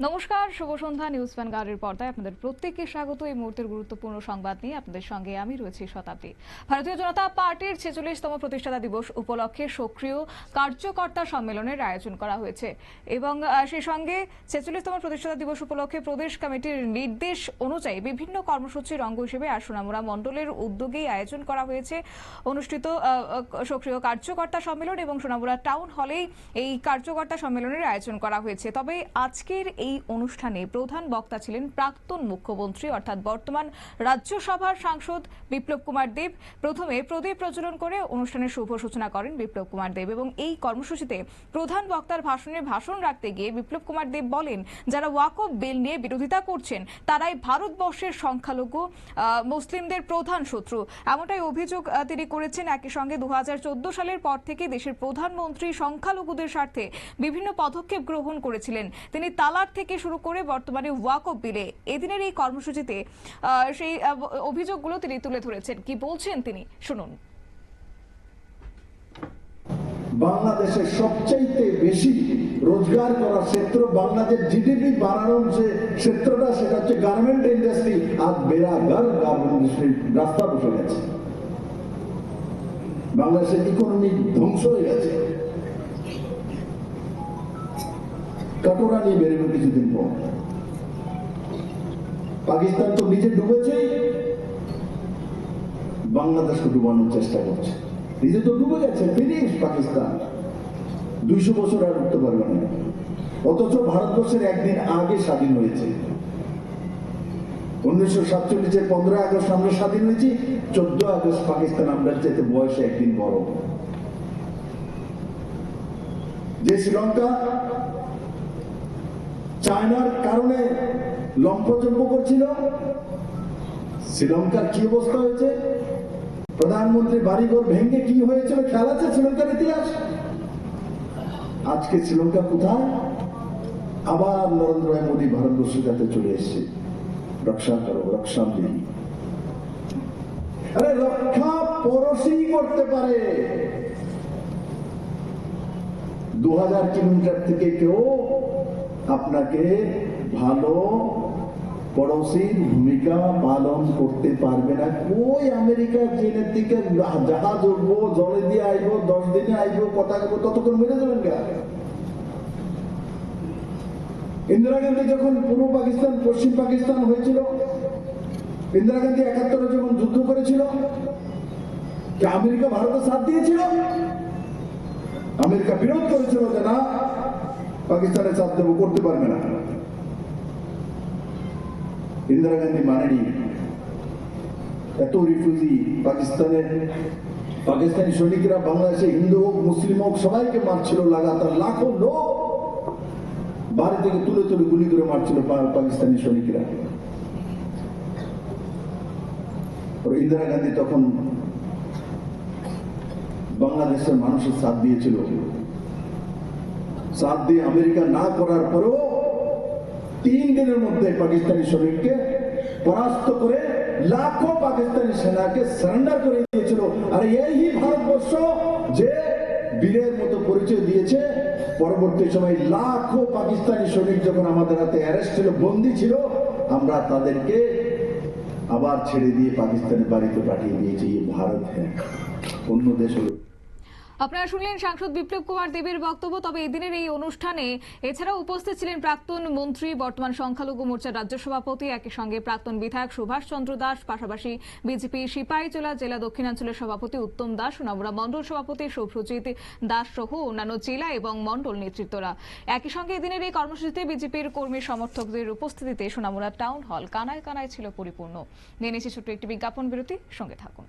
নমস্কার, শুভ সন্ধ্যা, নিউজ ভ্যানগার্ডের পর্দায় আপনাদের প্রত্যেককে স্বাগত। এই মুহূর্তের গুরুত্বপূর্ণ সংবাদ নিয়ে আপনাদের সঙ্গে আমি রয়েছি শতাব্দী। ভারতীয় জনতা পার্টির ছেচল্লিশতম প্রতিষ্ঠাতা দিবস উপলক্ষে সক্রিয় কার্যকর্তা সম্মেলনের আয়োজন করা হয়েছে। এবং সেই সঙ্গে ছেচল্লিশতম প্রতিষ্ঠাতা দিবস উপলক্ষে প্রদেশ কমিটির নির্দেশ অনুযায়ী বিভিন্ন কর্মসূচির অঙ্গ হিসেবে আর সোনামুড়া মণ্ডলের উদ্যোগেই আয়োজন করা হয়েছে। অনুষ্ঠিত সক্রিয় কার্যকর্তা সম্মেলন এবং সোনামুড়া টাউন হলেই এই কার্যকর্তা সম্মেলনের আয়োজন করা হয়েছে। তবে আজকের এই অনুষ্ঠানে প্রধান বক্তা ছিলেন প্রাক্তন মুখ্যমন্ত্রী, অর্থাৎ বর্তমান রাজ্যসভার সাংসদ বিপ্লব কুমার দেব। প্রথমে প্রদীপ প্রজ্বলন করে অনুষ্ঠানের শুভ সূচনা করেন বিপ্লব কুমার দেব এবং এই কর্মসূচিতে প্রধান বক্তার ভাষণে ভাষণ রাখতে গিয়ে বিপ্লব কুমার দেব বলেন, যারা ওয়াকফ বিল নিয়ে বিরোধিতা করছেন, তারাই ভারতবর্ষের সংখ্যালঘু মুসলিমদের প্রধান শত্রু। এমনটাই অভিযোগ তিনি করেছেন। একই সঙ্গে দু হাজার চোদ্দ সালের পর থেকে দেশের প্রধানমন্ত্রী সংখ্যালঘুদের স্বার্থে বিভিন্ন পদক্ষেপ গ্রহণ করেছিলেন। তিনি তালাক থেকে শুরু করে বর্তমানে ওয়াকফ বিলে এদিনের এই কর্মসূচিতে সেই অভিযোগগুলো তিনি তুলে ধরেছেন। কি বলছেন তিনি? শুনুন। বাংলাদেশের সবচাইতে বেশি রোজগার করার ক্ষেত্র বাংলাদেশ জিডিপি বাড়ানোর যে ক্ষেত্রটা, সেটা হচ্ছে গার্মেন্ট ইন্ডাস্ট্রি আর বেড়াগার গার্মেন্ট ইন্ডাস্ট্রি রাস্তা বসে গেছে। বাংলাদেশের ইকোনমি ধ্বংস হয়ে গেছে। কাটোরা নিয়ে বেরোবে কিছুদিন পর। পাকিস্তান তো নিজে ডুবেছেই বাংলাদেশকে ডুবানোর চেষ্টা করছে। নিজে তো ডুবে গেছে ফিনিশ পাকিস্তান। দুইশো বছর আর উঠতে পারবে না। অথচ ভারতবর্ষের একদিন আগে স্বাধীন হয়েছে। উনিশশো সাতচল্লিশের পনেরো আগস্ট আমরা স্বাধীন হয়েছি চোদ্দ আগস্ট পাকিস্তান আমরা যেতে বয়সে একদিন বড়। যে শ্রীলঙ্কা চায়নার কারণে লম্পজম্প করছিল। শ্রীলঙ্কার কি অবস্থা হয়েছে? প্রধানমন্ত্রী বাড়িঘর ভেঙে কি হয়েছিল খেয়াল আছে শ্রীলঙ্কার ইতিহাস? আজকে শ্রীলঙ্কা কোথায়? আবার নরেন্দ্র ভাই মোদী ভারতবর্ষ যাতে চলে এসছে। রক্ষা করো, রক্ষা দিন আরে রক্ষা পরশই করতে পারে। দু হাজার কিলোমিটার থেকে কেউ আপনাকে ভালো পড়োশির ভূমিকা পালন করতে পারবে না। ওই আমেরিকা চীনের দিকে জাহাজ উঠবো জলে দিয়ে আইবো, দশ দিনে আইবো কথা ততক্ষণ মেরে দেবেন গা ইন্দিরা গান্ধী যখন পূর্ব পাকিস্তান, পশ্চিম পাকিস্তান হয়েছিল, ইন্দিরা গান্ধী একাত্তরে যখন যুদ্ধ করেছিল আমেরিকা ভারতের সাথ দিয়েছিল? আমেরিকা বিরোধ করেছিল যে না পাকিস্তানের সাথ দেবো, করতে পারবে না। ইন্দিরা গান্ধী মানেনি। এত রিফিউজি পাকিস্তানের পাকিস্তানি সৈনিকরা বাংলাদেশে হিন্দু হোক, মুসলিম হোক, সবাইকে মারছিল লাগাতার, লাখো লোক বাড়ি থেকে তুলে তুলে গুলি করে মারছিল পাকিস্তানি সৈনিকরা। ইন্দিরা গান্ধী তখন বাংলাদেশের মানুষের সাথ দিয়েছিল। সাথ দিয়ে আমেরিকা না করার পরেও তিন দিনের মধ্যে পাকিস্তানি সৈনিককে পরাস্ত করে লাখো পাকিস্তানি সেনাকে সারেন্ডার করে দিয়েছিল। আর এই ভারতবর্ষ যে বীরের মতো পরিচয় দিয়েছে, পরবর্তী সময় লাখো পাকিস্তানি সৈনিক যখন আমাদের হাতে অ্যারেস্ট ছিল, বন্দি ছিল, আমরা তাদেরকে আবার ছেড়ে দিয়ে পাকিস্তানের বাড়িতে পাঠিয়ে দিয়েছি ভারত হ্যাঁ অন্য দেশ আপনারা শুনলেন সাংসদ বিপ্লব কুমার দেবের বক্তব্য, তবে এদিনের এই অনুষ্ঠানে এছাড়াও উপস্থিত ছিলেন প্রাক্তন মন্ত্রী, বর্তমান সংখ্যালঘু মোর্চার রাজ্য সভাপতি একই সঙ্গে প্রাক্তন বিধায়ক সুভাষ চন্দ্র দাস, পাশাপাশি বিজেপি সিপাহীজলা জেলা দক্ষিণাঞ্চলের সভাপতি উত্তম দাস নবরা মণ্ডল সভাপতি শুভ্রজিৎ দাস সহ অন্যান্য জেলা এবং মণ্ডল নেতৃত্বরা। একই সঙ্গে এদিনের এই কর্মসূচিতে বিজেপির কর্মী সমর্থকদের উপস্থিতিতে সোনামুড়া টাউন হল কানায় কানায় ছিল পরিপূর্ণ। নিয়ে নিয়েছি ছোট্ট একটি বিজ্ঞাপন বিরতি, সঙ্গে থাকুন।